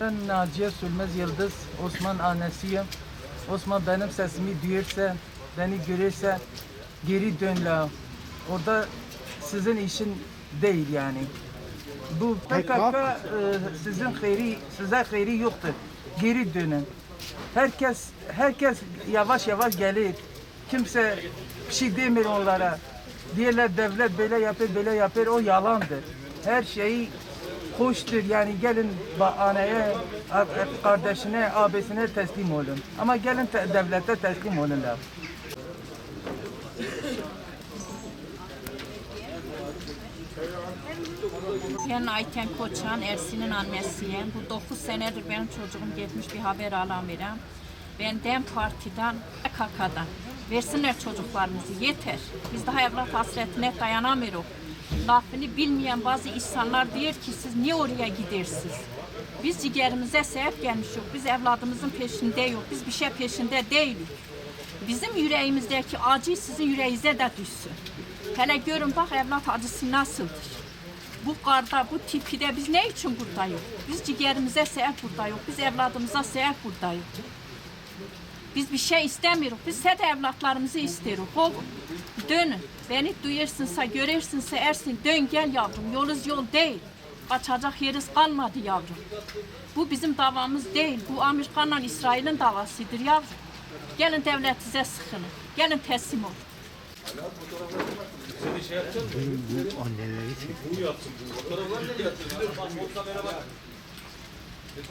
Ben Naciye Sülmez Yıldız, Osman annesiyim. Osman benim sesimi duyursa, beni görürse geri dön la. Orada sizin işin değil yani. Bu PKK e, sizin hayri, size hayri yoktur. Geri dönün. Herkes herkes yavaş yavaş gelir. Kimse bir şey demiyor onlara. Diyorlar devlet böyle yapıyor, böyle yapıyor. O yalandır. Her şeyi hoştur. Yani gelin ba- anneye, a- kardeşine, abisine teslim olun. Ama gelin te- devlete teslim olun. la. Ben Ayten Koçan, Ersin'in annesiyim. Bu 9 senedir benim çocuğum gitmiş bir haber alamıyorum. Ben DEM Parti'den, KK'dan. Versinler çocuklarımızı, yeter. Biz daha evlat hasretine dayanamıyoruz. Lafını bilmeyen bazı insanlar diyor ki siz niye oraya gidersiniz? Biz ciğerimize sebep gelmiş yok. Biz evladımızın peşinde yok. Biz bir şey peşinde değiliz. Bizim yüreğimizdeki acı sizin yüreğinize de düşsün. Hele görün bak evlat acısı nasıldır. Bu karda, bu tipide biz ne için buradayız? Biz ciğerimize sebep buradayız. Biz evladımıza sebep buradayız. Biz bir şey istemiyoruz. Biz sadece evlatlarımızı istiyoruz. Oğlum dönün. Beni duyursunsa, görürsünse Ersin dön gel yavrum. Yoluz yol değil. Kaçacak yeriz kalmadı yavrum. Bu bizim davamız değil. Bu Amerikan'la İsrail'in davasıdır yavrum. Gelin devletinize sıkılın. Gelin teslim olun. Anneleri çek.